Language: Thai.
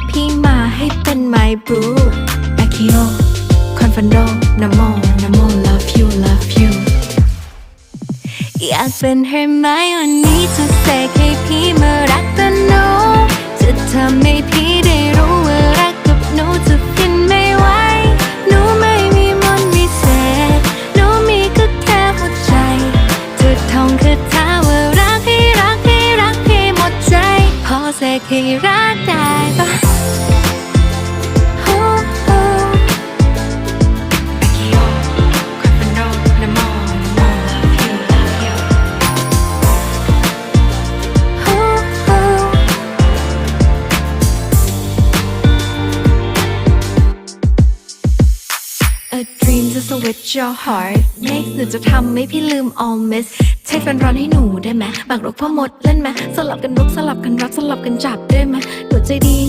กพี่มาให้เป็น my boo แอคิโอคอนฟันโดนโมนโม love you love you อยากเป็นเฮอร์ไมโอนี่จะเสกให้พี่มารักกันหนูจะทำให้พี่ได้รู้ว่ารักกับหนูจะฟินไม่ไหวหนูไม่มีมนต์วิเศษหนูมีก็แค่หัวใจจะท่องคาถาว่ารักให้รักให้รักให้หมดใจ พอเสกให้รักได้ A dream to switch your heart make หนูจะทำให้พี่ลืม all miss เช็คร้อนให้หนูได้ไหมบางรกพ่อมดเล่นไหมสลับกันรุกสลับกันรักสลับกันจับได้ไหมหัวใจดี